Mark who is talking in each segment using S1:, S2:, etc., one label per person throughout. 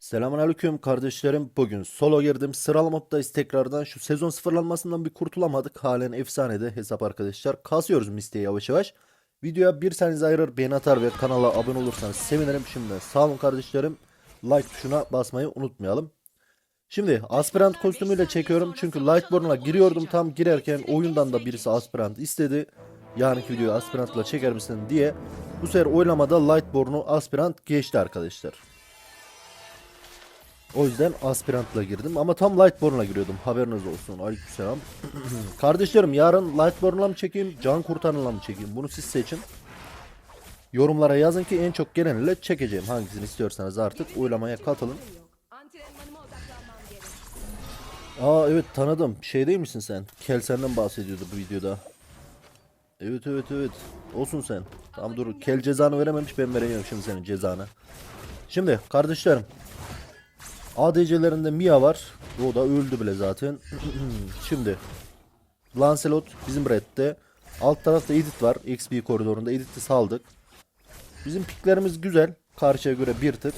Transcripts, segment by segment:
S1: Selamünaleyküm kardeşlerim. Bugün solo girdim. Sıralı moddayız tekrardan. Şu sezon sıfırlanmasından bir kurtulamadık. Halen efsanede hesap arkadaşlar. Kasıyoruz Misty'ye yavaş yavaş. Videoya bir saniye ayırır, beğeni atar ve kanala abone olursanız sevinirim. Şimdi sağ olun kardeşlerim. Like tuşuna basmayı unutmayalım. Şimdi aspirant kostümüyle çekiyorum. Çünkü Lightborn'a giriyordum. Tam girerken oyundan da birisi aspirant istedi. Yarınki videoyu aspirantla çeker misin diye. Bu sefer oylamada Lightborn'u aspirant geçti arkadaşlar. O yüzden aspirantla girdim ama tam Lightborn'la giriyordum. Haberiniz olsun. Aleykümselam. Kardeşlerim yarın Lightborn'la mı çekeyim, Can Kurtaran'la mı çekeyim? Bunu siz seçin. Yorumlara yazın ki en çok gelen ile çekeceğim. Hangisini istiyorsanız artık oylamaya katılın. Aa evet tanıdım. Şey değil misin sen? Kel senden bahsediyordu bu videoda. Evet evet evet. Olsun sen. Tamam dur. Kel cezanı verememiş ben veremiyorum şimdi senin cezanı. Şimdi kardeşlerim. ADC'lerinde Mia var. O da öldü bile zaten. şimdi. Lancelot bizim redde. Alt tarafta Edith var. XP koridorunda. Edith'i saldık. Bizim piklerimiz güzel. Karşıya göre bir tık.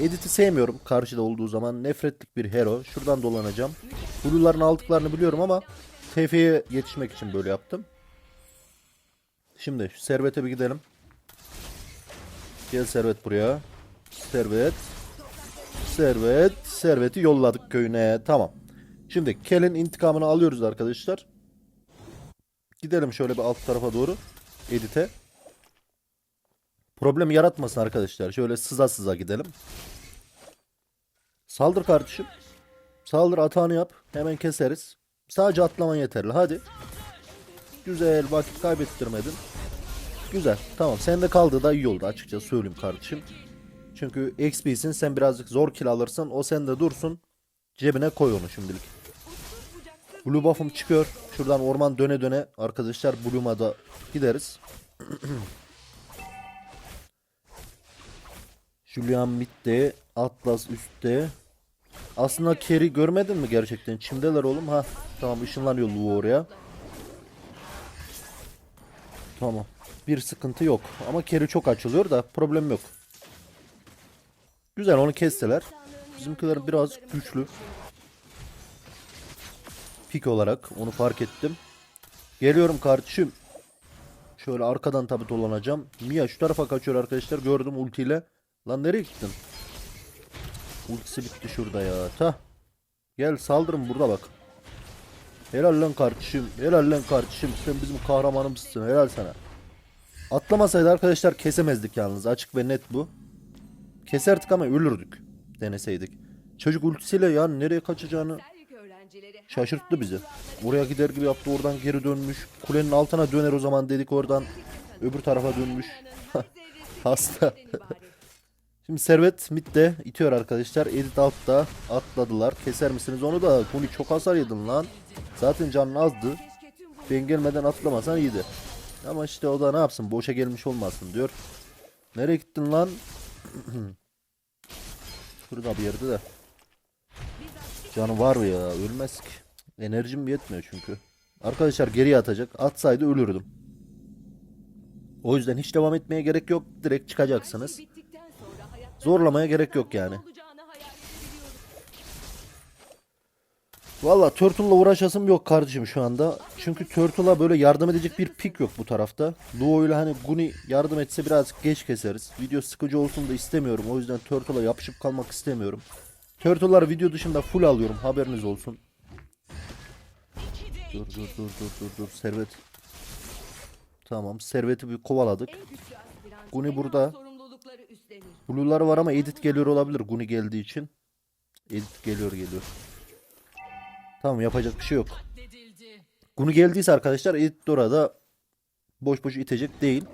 S1: Edith'i sevmiyorum karşıda olduğu zaman. Nefretlik bir hero. Şuradan dolanacağım. Blue'ların aldıklarını biliyorum ama TF'ye yetişmek için böyle yaptım. Şimdi servete bir gidelim. Gel servet buraya. Servet. Servet. Serveti yolladık köyüne. Tamam. Şimdi Kel'in intikamını alıyoruz arkadaşlar. Gidelim şöyle bir alt tarafa doğru. Edit'e. Problem yaratmasın arkadaşlar. Şöyle sıza sıza gidelim. Saldır kardeşim. Saldır atağını yap. Hemen keseriz. Sadece atlaman yeterli. Hadi. Güzel vakit kaybettirmedin. Güzel. Tamam. Sende kaldığı da iyi oldu açıkçası söyleyeyim kardeşim. Çünkü XP'sin sen birazcık zor kill alırsın. O sende dursun. Cebine koy onu şimdilik. Blue buff'um çıkıyor. Şuradan orman döne döne arkadaşlar Blue'ma da gideriz. Julian midde, Atlas üstte. Aslında Kerry görmedin mi gerçekten? Çimdeler oğlum. Ha tamam ışınlanıyor Lu oraya. Tamam. Bir sıkıntı yok. Ama Kerry çok açılıyor da problem yok. Güzel onu kestiler. Bizimkiler biraz güçlü. Pik olarak onu fark ettim. Geliyorum kardeşim. Şöyle arkadan tabi dolanacağım. Mia şu tarafa kaçıyor arkadaşlar. Gördüm ultiyle. Lan nereye gittin? Ultisi bitti şurada ya. Tah. Gel saldırın burada bak. Helal lan kardeşim. Helal lan kardeşim. Sen bizim kahramanımızsın. Helal sana. Atlamasaydı arkadaşlar kesemezdik yalnız. Açık ve net bu. Keserdik ama ölürdük. Deneseydik. Çocuk ultisiyle ya nereye kaçacağını şaşırttı bizi. Oraya gider gibi yaptı oradan geri dönmüş. Kulenin altına döner o zaman dedik oradan. Öbür tarafa dönmüş. Hasta. Şimdi Servet midde itiyor arkadaşlar. Edit altta atladılar. Keser misiniz onu da? Kuni çok hasar yedin lan. Zaten canın azdı. Ben gelmeden atlamasan iyiydi. Ama işte o da ne yapsın? Boşa gelmiş olmasın diyor. Nereye gittin lan? Şurada bir yerde de. Canı var mı ya? Ölmez ki. Enerjim yetmiyor çünkü. Arkadaşlar geriye atacak. Atsaydı ölürdüm. O yüzden hiç devam etmeye gerek yok. Direkt çıkacaksınız. Zorlamaya gerek yok yani. Valla Turtle'la uğraşasım yok kardeşim şu anda. Çünkü Turtle'a böyle yardım edecek bir pik yok bu tarafta. Luo ile hani Guni yardım etse birazcık geç keseriz. Video sıkıcı olsun da istemiyorum. O yüzden Turtle'a yapışıp kalmak istemiyorum. Turtle'lar video dışında full alıyorum. Haberiniz olsun. Dur dur dur dur dur dur. Servet. Tamam. Servet'i bir kovaladık. Guni burada. Blue'lar var ama Edit geliyor olabilir Guni geldiği için. Edit geliyor geliyor. Tamam yapacak bir şey yok. Guni geldiyse arkadaşlar Edit de orada boş boş itecek değil.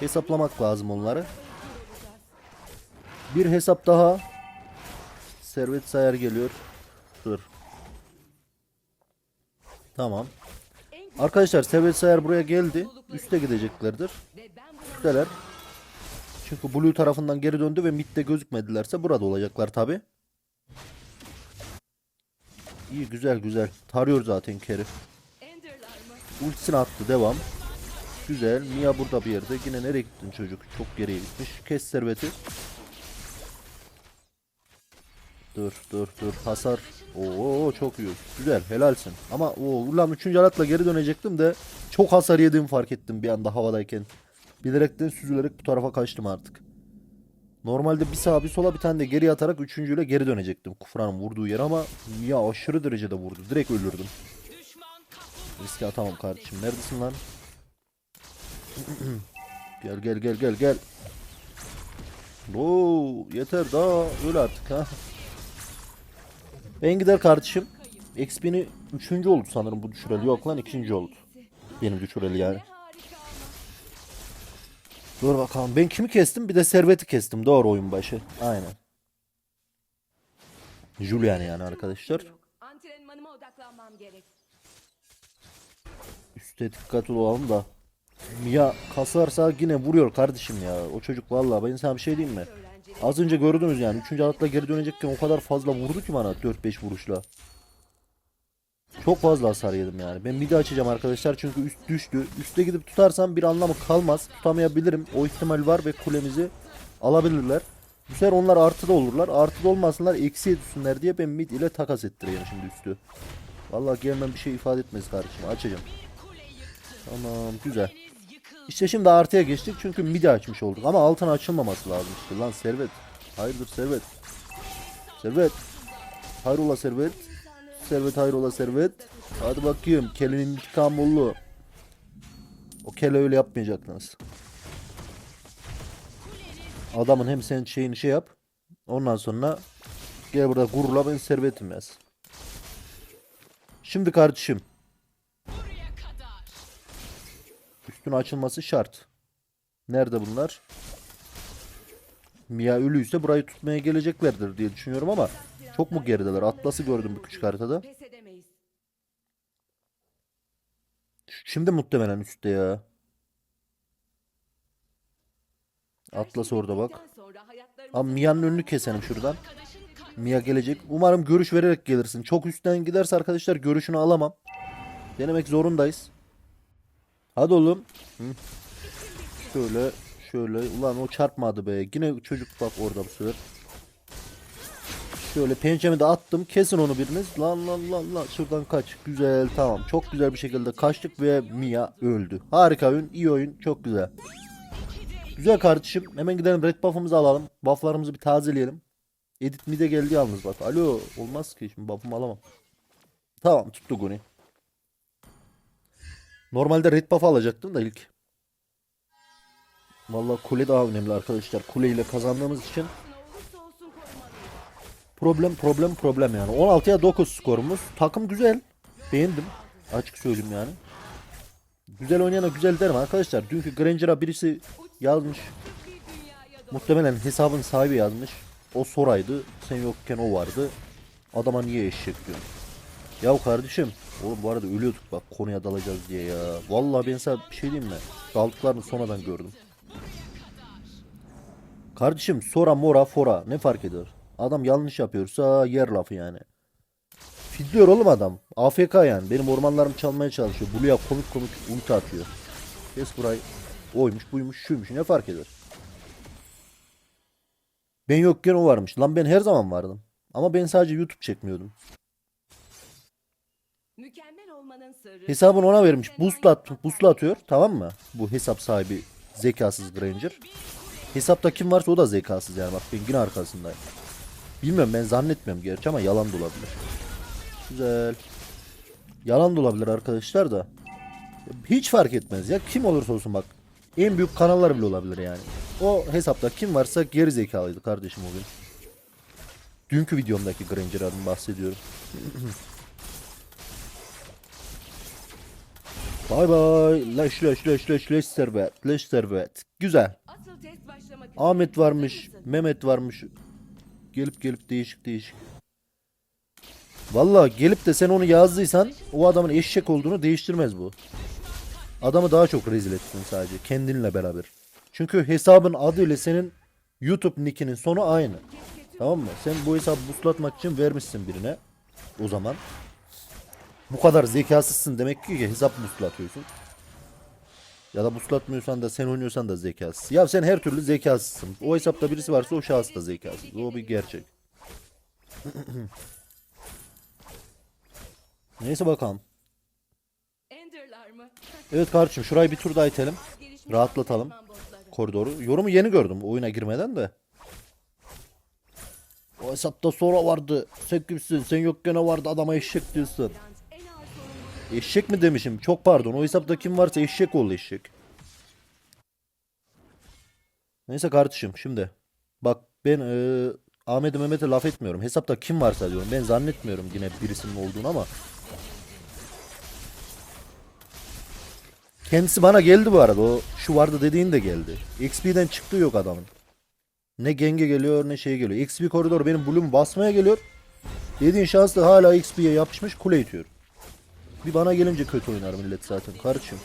S1: Hesaplamak lazım onları. Bir hesap daha. Servet sayar geliyor. Dur. Tamam. Arkadaşlar Servet sayar buraya geldi. Üste gideceklerdir.
S2: bunu
S1: Üsteler. Çünkü Blue tarafından geri döndü ve midde gözükmedilerse burada olacaklar tabi. İyi güzel güzel. Tarıyor zaten
S2: mı?
S1: Ultisini attı devam. Güzel. Mia burada bir yerde. Yine nereye gittin çocuk? Çok geriye gitmiş. Kes serveti. Dur dur dur hasar. Oo çok iyi. Güzel helalsin. Ama o ulan 3. aratla geri dönecektim de çok hasar yediğimi fark ettim bir anda havadayken. Bilerekten süzülerek bu tarafa kaçtım artık. Normalde bir sağa bir sola bir tane de geri atarak üçüncüyle geri dönecektim. Kufranın vurduğu yer ama ya aşırı derecede vurdu. Direkt ölürdüm. Riske atamam kardeşim. Neredesin lan? gel gel gel gel gel. Oo yeter daha öl artık ha. Ben gider kardeşim. XP'ni 3. oldu sanırım bu düşüreli. Yok lan 2. oldu. Benim düşüreli yani. Dur bakalım. Ben kimi kestim? Bir de Servet'i kestim. Doğru oyun başı. Aynen. Julian yani arkadaşlar.
S2: Antrenmanıma odaklanmam gerek.
S1: Üste dikkat olalım da. Ya kasarsa yine vuruyor kardeşim ya. O çocuk vallahi ben sana bir şey diyeyim mi? Az önce gördünüz yani. Üçüncü atla geri dönecekken o kadar fazla vurdu ki bana 4-5 vuruşla. Çok fazla hasar yedim yani. Ben midi açacağım arkadaşlar çünkü üst düştü. Üste gidip tutarsam bir anlamı kalmaz. Tutamayabilirim. O ihtimal var ve kulemizi alabilirler. Bu sefer onlar artıda olurlar. Artıda olmasınlar eksiye düşsünler diye ben mid ile takas ettireyim şimdi üstü. Vallahi gelmem bir şey ifade etmez kardeşim. Açacağım. Tamam güzel. İşte şimdi artıya geçtik çünkü midi açmış olduk. Ama altın açılmaması lazım işte. Lan servet. Hayırdır servet. Servet. Hayrola servet. Servet hayrola servet. Hadi bakayım. Kelinin intikamı oldu. O kele öyle yapmayacaktınız. Adamın hem sen şeyini şey yap. Ondan sonra gel burada gururla ben servetim yaz. Şimdi kardeşim. Üstün açılması şart. Nerede bunlar? Mia ölüyse burayı tutmaya geleceklerdir diye düşünüyorum ama çok mu gerideler? Atlas'ı gördüm bu küçük haritada. Şimdi muhtemelen üstte ya. Atlas orada bak. Abi Mia'nın önünü keselim şuradan. Mia gelecek. Umarım görüş vererek gelirsin. Çok üstten giderse arkadaşlar görüşünü alamam. Denemek zorundayız. Hadi oğlum. Şöyle şöyle. Ulan o çarpmadı be. Yine çocuk bak orada bu sefer. Şöyle pençemi de attım. Kesin onu biriniz. Lan lan lan lan. Şuradan kaç. Güzel tamam. Çok güzel bir şekilde kaçtık ve Mia öldü. Harika oyun. iyi oyun. Çok güzel. Güzel kardeşim. Hemen gidelim red buff'ımızı alalım. Buff'larımızı bir tazeleyelim. Edit mid'e geldi yalnız bak. Alo olmaz ki şimdi buff'ımı alamam. Tamam tuttu Guni. Normalde red buff alacaktım da ilk. Vallahi kule daha önemli arkadaşlar. Kule ile kazandığımız için problem problem problem yani. 16'ya 9 skorumuz. Takım güzel. Beğendim. Açık söyleyeyim yani. Güzel oynayana güzel derim arkadaşlar. Dünkü Granger'a birisi yazmış. Muhtemelen hesabın sahibi yazmış. O Soray'dı. Sen yokken o vardı. Adama niye eşek diyorsun? Ya kardeşim. Oğlum bu arada ölüyorduk bak konuya dalacağız diye ya. Vallahi ben sana bir şey diyeyim mi? Daldıklarını sonradan gördüm. Kardeşim Sora Mora Fora ne fark eder? Adam yanlış yapıyorsa yer lafı yani. Fidliyor oğlum adam. AFK yani. Benim ormanlarımı çalmaya çalışıyor. Blue'ya komik komik ulti atıyor. Kes burayı. Oymuş buymuş şuymuş ne fark eder? Ben yokken o varmış. Lan ben her zaman vardım. Ama ben sadece YouTube çekmiyordum. Hesabını ona vermiş. Boostla, at, boostla atıyor. Tamam mı? Bu hesap sahibi zekasız Granger. Hesapta kim varsa o da zekasız yani. Bak ben yine arkasındayım. Bilmiyorum ben zannetmiyorum gerçi ama yalan da olabilir. Güzel. Yalan da olabilir arkadaşlar da. Hiç fark etmez ya. Kim olursa olsun bak. En büyük kanallar bile olabilir yani. O hesapta kim varsa geri zekalıydı kardeşim o gün. Dünkü videomdaki Granger'dan bahsediyorum. Bay bay. Leş leş leş leş leş servet. Leş servet. Güzel. Ahmet varmış. Mehmet varmış. Gelip gelip değişik değişik. Vallahi gelip de sen onu yazdıysan o adamın eşek olduğunu değiştirmez bu. Adamı daha çok rezil ettin sadece kendinle beraber. Çünkü hesabın adıyla senin YouTube nickinin sonu aynı. Tamam mı? Sen bu hesabı buslatmak için vermişsin birine. O zaman. Bu kadar zekasızsın demek ki hesap buslatıyorsun. Ya da buslatmıyorsan da sen oynuyorsan da zekasız. Ya sen her türlü zekasızsın. O hesapta birisi varsa o şahıs da zekasız. O bir gerçek. Neyse bakalım. Evet kardeşim şurayı bir tur daha itelim. Rahatlatalım. Koridoru. Yorumu yeni gördüm oyuna girmeden de. O hesapta sonra vardı. Sen kimsin? Sen yokken o vardı adama eşek diyorsun. Eşek mi demişim? Çok pardon. O hesapta kim varsa eşek oldu eşek. Neyse kardeşim şimdi. Bak ben eee Ahmet'e Mehmet'e laf etmiyorum. Hesapta kim varsa diyorum. Ben zannetmiyorum yine birisinin olduğunu ama. Kendisi bana geldi bu arada. O şu vardı dediğin de geldi. XP'den çıktığı yok adamın. Ne genge geliyor ne şey geliyor. XP koridor benim Bloom basmaya geliyor. Dediğin şanslı hala XP'ye yapışmış kule itiyor. Bir bana gelince kötü oynar millet zaten kardeşim.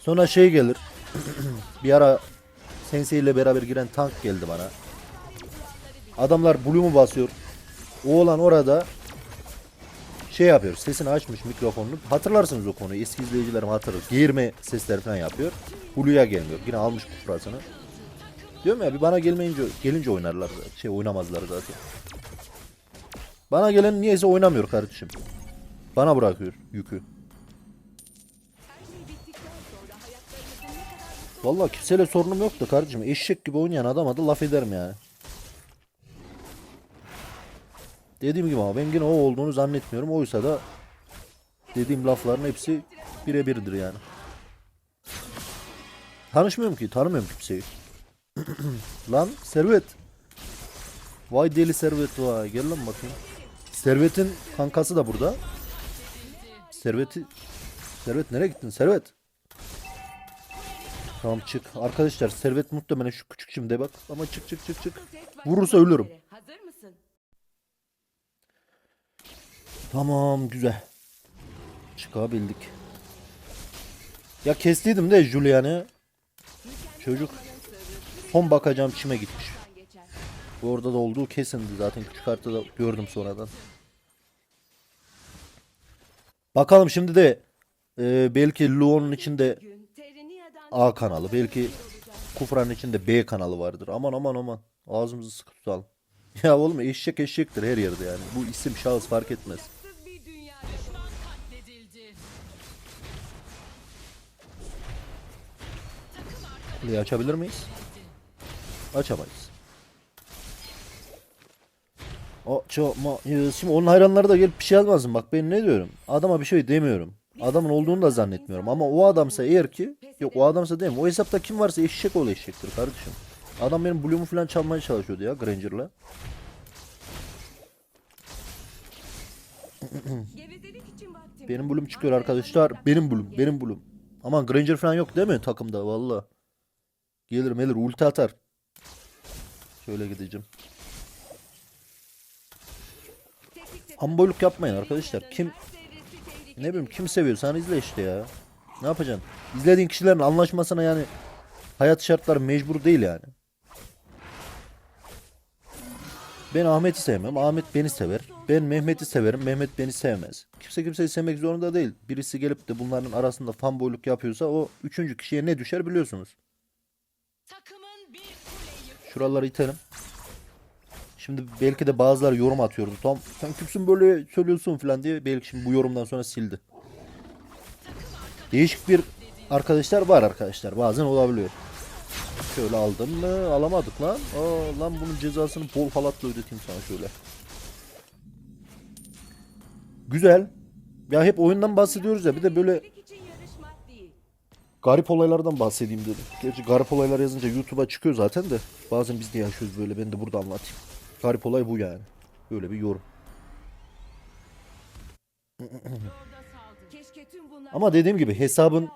S1: Sonra şey gelir. bir ara Sensei ile beraber giren tank geldi bana. Adamlar Bloom'u basıyor. Oğlan orada şey yapıyor. Sesini açmış mikrofonunu. Hatırlarsınız o konuyu. Eski izleyicilerim hatırlar. Geğirme sesleri falan yapıyor. Blue'ya gelmiyor. Yine almış kufrasını. Diyorum ya bir bana gelmeyince gelince oynarlar. Şey oynamazlar zaten. Bana gelen niyeyse oynamıyor kardeşim. Bana bırakıyor yükü. Vallahi kimseyle sorunum yok da kardeşim. Eşek gibi oynayan adama da laf ederim yani. Dediğim gibi ama ben yine o olduğunu zannetmiyorum. Oysa da dediğim lafların hepsi birebirdir yani. Tanışmıyorum ki, tanımıyorum kimseyi. lan Servet. Vay deli Servet vay. Gel lan bakayım. Servet'in kankası da burada. Servet'i Servet nereye gittin Servet? Tamam çık. Arkadaşlar Servet muhtemelen şu küçük şimdi bak. Ama çık çık çık çık. Vurursa ölürüm.
S2: üzere. Hazır mısın?
S1: Tamam güzel. Çıkabildik. Ya kestiydim de Julian'ı. Çocuk son bakacağım çime gitmiş. Bu Orada da olduğu kesindi zaten küçük haritada gördüm sonradan. Bakalım şimdi de e, belki Luon'un içinde A kanalı belki Kufra'nın içinde B kanalı vardır. Aman aman aman ağzımızı sıkı tutalım. Ya oğlum eşek eşektir her yerde yani. Bu isim şahıs fark etmez. Kuleyi açabilir miyiz? Açamayız. Açamayız. Şimdi onun hayranları da gelip bir şey yazmasın. Bak ben ne diyorum. Adama bir şey demiyorum. Adamın olduğunu da zannetmiyorum. Ama o adamsa eğer ki yok o adamsa değil mi? O hesapta kim varsa eşek ol eşektir kardeşim. Adam benim Bloom'u falan çalmaya çalışıyordu ya Granger'la. Benim Bloom çıkıyor arkadaşlar. Benim Bloom. Benim Bloom. Aman Granger falan yok değil mi takımda valla. Gelir melir ulti atar. Şöyle gideceğim. Amboyluk yapmayın arkadaşlar. Kim ne bileyim kim seviyor sen izle işte ya. Ne yapacaksın? İzlediğin kişilerin anlaşmasına yani hayat şartları mecbur değil yani. Ben Ahmet'i sevmem. Ahmet beni sever. Ben Mehmet'i severim. Mehmet beni sevmez. Kimse kimseyi sevmek zorunda değil. Birisi gelip de bunların arasında fanboyluk yapıyorsa o üçüncü kişiye ne düşer biliyorsunuz. Şuraları itelim. Şimdi belki de bazıları yorum atıyordu. Tam sen kimsin böyle söylüyorsun falan diye belki şimdi bu yorumdan sonra sildi. Değişik bir arkadaşlar var arkadaşlar. Bazen olabiliyor. Şöyle aldım mı? Alamadık lan. Aa, lan bunun cezasını bol halatla ödeteyim sana şöyle. Güzel. Ya hep oyundan bahsediyoruz ya. Bir de böyle garip olaylardan bahsedeyim dedim. Gerçi garip olaylar yazınca YouTube'a çıkıyor zaten de. Bazen biz de yaşıyoruz böyle. Ben de burada anlatayım. Garip olay bu yani. Böyle bir yorum. Ama dediğim gibi hesabın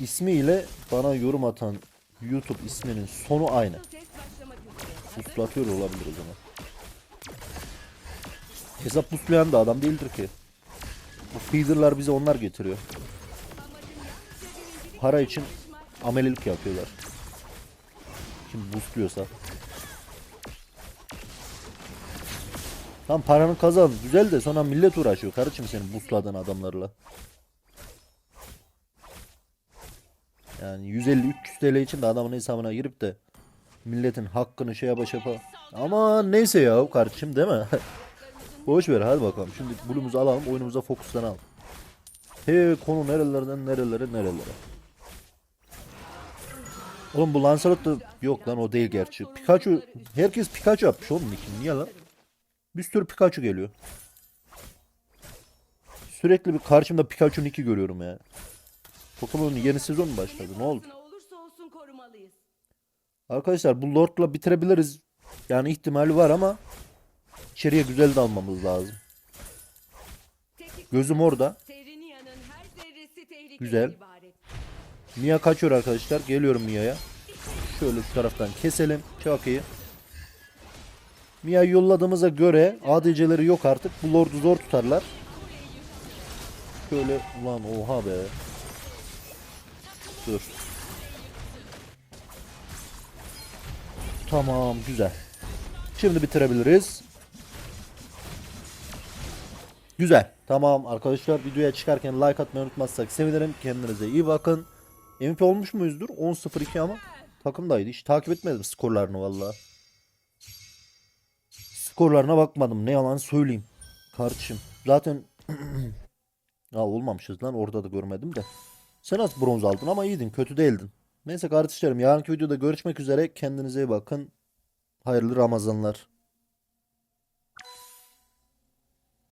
S1: ismiyle bana yorum atan YouTube isminin sonu aynı. Buslatıyor olabilir o zaman. Hesap buslayan da adam değildir ki. Bu feeder'lar bize onlar getiriyor. Para için amelelik yapıyorlar. Kim busluyorsa. Tam paranı kazan. Güzel de sonra millet uğraşıyor. Karıcığım senin busladığın adamlarla. Yani 150-300 TL için de adamın hesabına girip de Milletin hakkını şey yapa. Ama neyse ya kardeşim değil mi? Boş ver hadi bakalım. Şimdi bulumuzu alalım oyunumuza fokuslanalım. He konu nerelerden nerelere nerelere. Oğlum bu Lancelot da yok lan o değil gerçi. Pikachu herkes Pikachu yapmış oğlum niye lan? Bir sürü Pikachu geliyor. Sürekli bir karşımda Pikachu nick'i görüyorum ya. Pokemon'un yeni sezon mu başladı? Ne oldu? Arkadaşlar bu Lord'la bitirebiliriz. Yani ihtimali var ama içeriye güzel de almamız lazım. Gözüm orada. Güzel. Mia kaçıyor arkadaşlar. Geliyorum Mia'ya. Şöyle şu taraftan keselim. Çok iyi. Mia'yı yolladığımıza göre ADC'leri yok artık. Bu Lord'u zor tutarlar. Şöyle ulan oha be. Dur. Tamam güzel. Şimdi bitirebiliriz. Güzel. Tamam arkadaşlar videoya çıkarken like atmayı unutmazsak sevinirim. Kendinize iyi bakın. MVP olmuş muyuzdur? 10-0-2 ama takımdaydı. Hiç takip etmedim skorlarını valla. Skorlarına bakmadım. Ne yalan söyleyeyim. Kardeşim. Zaten Aa, olmamışız lan. Orada da görmedim de. Sen az bronz aldın ama iyiydin. Kötü değildin. Neyse kardeşlerim yarınki videoda görüşmek üzere. Kendinize iyi bakın. Hayırlı Ramazanlar.